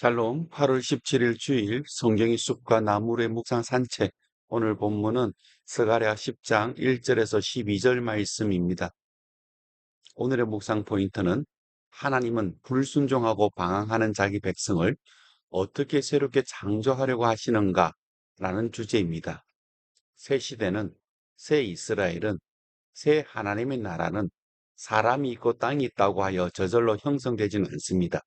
샬롬 8월 17일 주일 성경의 숲과 나무의 묵상 산책 오늘 본문은 스가랴 10장 1절에서 12절 말씀입니다. 오늘의 묵상 포인트는 하나님은 불순종하고 방황하는 자기 백성을 어떻게 새롭게 창조하려고 하시는가 라는 주제입니다. 새 시대는 새 이스라엘은 새 하나님의 나라는 사람이 있고 땅이 있다고 하여 저절로 형성되지는 않습니다.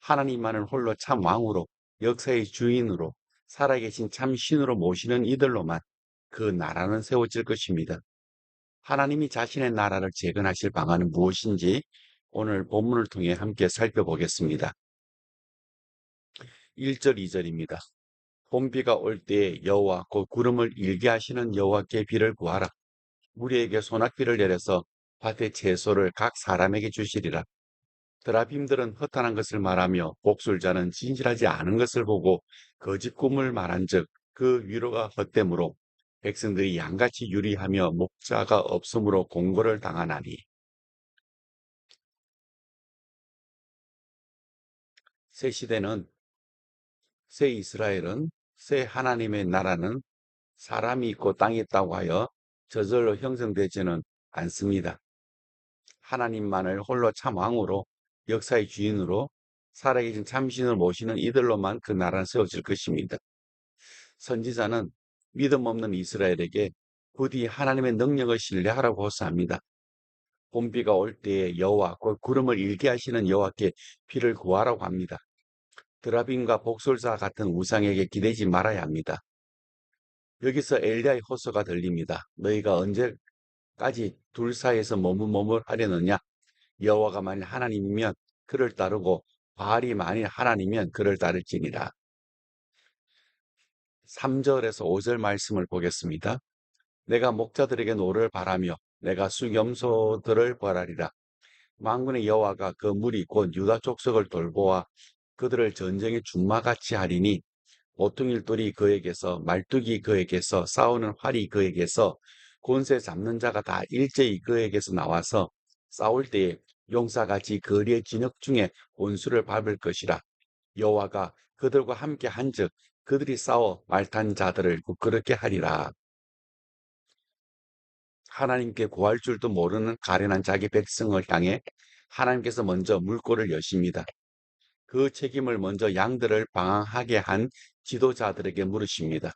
하나님만을 홀로 참 왕으로 역사의 주인으로 살아계신 참 신으로 모시는 이들로만 그 나라는 세워질 것입니다. 하나님이 자신의 나라를 재건하실 방안은 무엇인지 오늘 본문을 통해 함께 살펴보겠습니다. 1절 2절입니다. 봄비가 올 때에 여호와 곧 구름을 일게 하시는 여호와께 비를 구하라. 우리에게 소낙비를 내려서 밭의 채소를 각 사람에게 주시리라. 드라빔들은 허탄한 것을 말하며 복술자는 진실하지 않은 것을 보고 거짓 꿈을 말한즉 그 위로가 헛되므로 백성들이 양같이 유리하며 목자가 없으므로 공고를 당하나니 새 시대는 새 이스라엘은 새 하나님의 나라는 사람이 있고 땅이 있다고 하여 저절로 형성되지는 않습니다. 하나님만을 홀로 참 왕으로 역사의 주인으로 살아계신 참신을 모시는 이들로만 그 나라는 세워질 것입니다. 선지자는 믿음 없는 이스라엘에게 부디 하나님의 능력을 신뢰하라고 호소합니다. 봄비가 올 때에 여호와 곧 구름을 일게 하시는 여호와께 비를 구하라고 합니다. 드라빔과 복술사 같은 우상에게 기대지 말아야 합니다. 여기서 엘리야의 호소가 들립니다. 너희가 언제까지 둘 사이에서 머물머물 하려느냐? 여호와가 만일 하나님이면 그를 따르고 바알이 만일 하나님이면 그를 따를지니라. 3절에서 5절 말씀을 보겠습니다. 내가 목자들에게 노를 바라며 내가 수겸소들을 벌하리라. 망군의 여호와가 그 무리 곧 유다 족속을 돌보아 그들을 전쟁의 준마같이 하리니 보통일돌이 그에게서 말뚝이 그에게서 싸우는 활이 그에게서 곤세 잡는 자가 다 일제히 그에게서 나와서 싸울 때에 용사같이 거리의 진흙 중에 온수를 밟을 것이라. 여호와가 그들과 함께 한즉 그들이 싸워 말탄 자들을 부끄럽게 하리라. 하나님께 구할 줄도 모르는 가련한 자기 백성을 향해 하나님께서 먼저 물꼬를 여십니다. 그 책임을 먼저 양들을 방황하게 한 지도자들에게 물으십니다.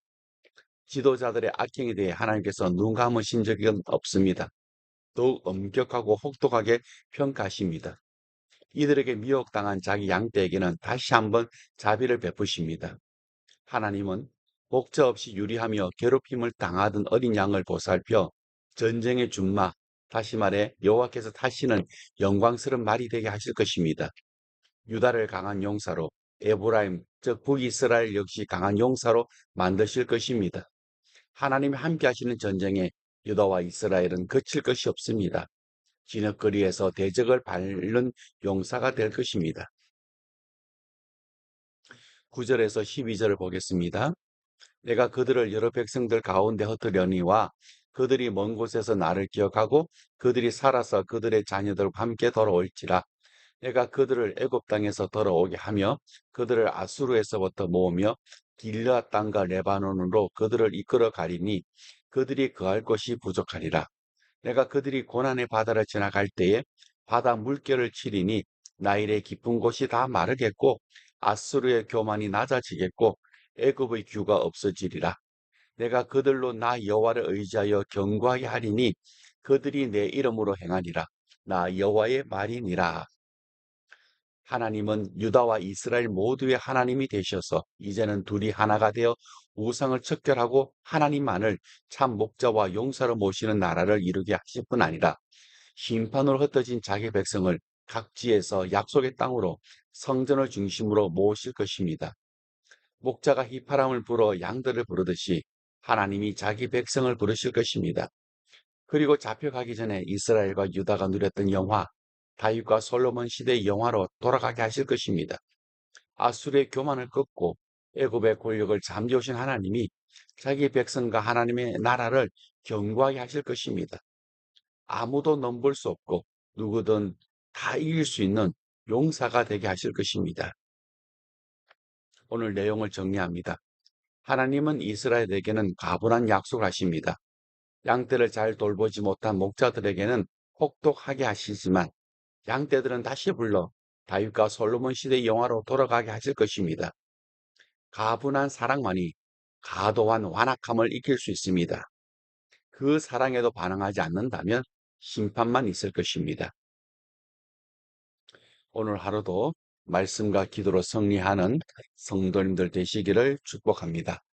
지도자들의 악행에 대해 하나님께서 눈 감으신 적은 없습니다. 더욱 엄격하고 혹독하게 평가하십니다. 이들에게 미혹당한 자기 양떼에게는 다시 한번 자비를 베푸십니다. 하나님은 목자 없이 유리하며 괴롭힘을 당하던 어린 양을 보살펴 전쟁의 준마, 다시 말해 여호와께서 타시는 영광스러운 말이 되게 하실 것입니다. 유다를 강한 용사로 에브라임, 즉 북이스라엘 역시 강한 용사로 만드실 것입니다. 하나님이 함께 하시는 전쟁에 유다와 이스라엘은 거칠 것이 없습니다. 진흙거리에서 대적을 밟는 용사가 될 것입니다. 9절에서 12절을 보겠습니다. 내가 그들을 여러 백성들 가운데 흩으려니와 그들이 먼 곳에서 나를 기억하고 그들이 살아서 그들의 자녀들과 함께 돌아올지라. 내가 그들을 애굽 땅에서 돌아오게 하며 그들을 아수르에서부터 모으며 길르앗 땅과 레바논으로 그들을 이끌어 가리니 그들이 거할 곳이 부족하리라. 내가 그들이 고난의 바다를 지나갈 때에 바다 물결을 치리니 나일의 깊은 곳이 다 마르겠고 아수르의 교만이 낮아지겠고 애굽의 규가 없어지리라. 내가 그들로 나 여호와를 의지하여 경고하게 하리니 그들이 내 이름으로 행하리라. 나 여호와의 말이니라. 하나님은 유다와 이스라엘 모두의 하나님이 되셔서 이제는 둘이 하나가 되어 우상을 척결하고 하나님만을 참 목자와 용사로 모시는 나라를 이루게 하실 뿐 아니라 심판으로 흩어진 자기 백성을 각지에서 약속의 땅으로 성전을 중심으로 모으실 것입니다. 목자가 휘파람을 불어 양들을 부르듯이 하나님이 자기 백성을 부르실 것입니다. 그리고 잡혀가기 전에 이스라엘과 유다가 누렸던 영화, 다윗과 솔로몬 시대의 영화로 돌아가게 하실 것입니다. 아수르의 교만을 꺾고 애굽의 권력을 잠재우신 하나님이 자기 백성과 하나님의 나라를 견고하게 하실 것입니다. 아무도 넘볼 수 없고 누구든 다 이길 수 있는 용사가 되게 하실 것입니다. 오늘 내용을 정리합니다. 하나님은 이스라엘에게는 가분한 약속을 하십니다. 양떼를 잘 돌보지 못한 목자들에게는 혹독하게 하시지만 양떼들은 다시 불러 다윗과 솔로몬 시대의 영화로 돌아가게 하실 것입니다. 가분한 사랑만이 가도한 완악함을 이길 수 있습니다. 그 사랑에도 반응하지 않는다면 심판만 있을 것입니다. 오늘 하루도 말씀과 기도로 승리하는 성도님들 되시기를 축복합니다.